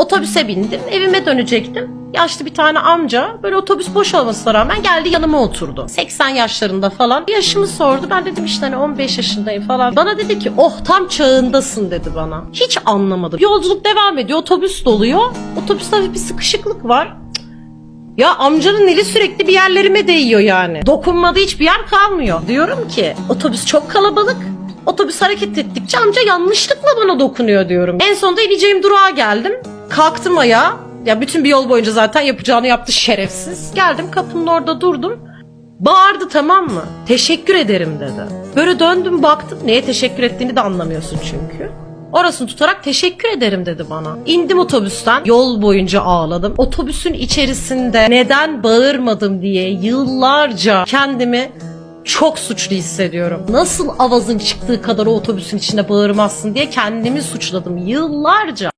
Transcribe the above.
Otobüse bindim. Evime dönecektim. Yaşlı bir tane amca böyle otobüs boş olmasına rağmen geldi yanıma oturdu. 80 yaşlarında falan. Yaşımı sordu. Ben dedim işte hani 15 yaşındayım falan. Bana dedi ki oh tam çağındasın dedi bana. Hiç anlamadım. Yolculuk devam ediyor. Otobüs doluyor. Otobüste hafif bir sıkışıklık var. Ya amcanın eli sürekli bir yerlerime değiyor yani. Dokunmadığı hiçbir yer kalmıyor. Diyorum ki otobüs çok kalabalık. Otobüs hareket ettikçe amca yanlışlıkla bana dokunuyor diyorum. En sonunda ineceğim durağa geldim. Kalktım ayağa. Ya bütün bir yol boyunca zaten yapacağını yaptı şerefsiz. Geldim kapının orada durdum. Bağırdı tamam mı? Teşekkür ederim dedi. Böyle döndüm baktım. Neye teşekkür ettiğini de anlamıyorsun çünkü. Orasını tutarak teşekkür ederim dedi bana. İndim otobüsten. Yol boyunca ağladım. Otobüsün içerisinde neden bağırmadım diye yıllarca kendimi çok suçlu hissediyorum. Nasıl avazın çıktığı kadar o otobüsün içinde bağırmazsın diye kendimi suçladım yıllarca.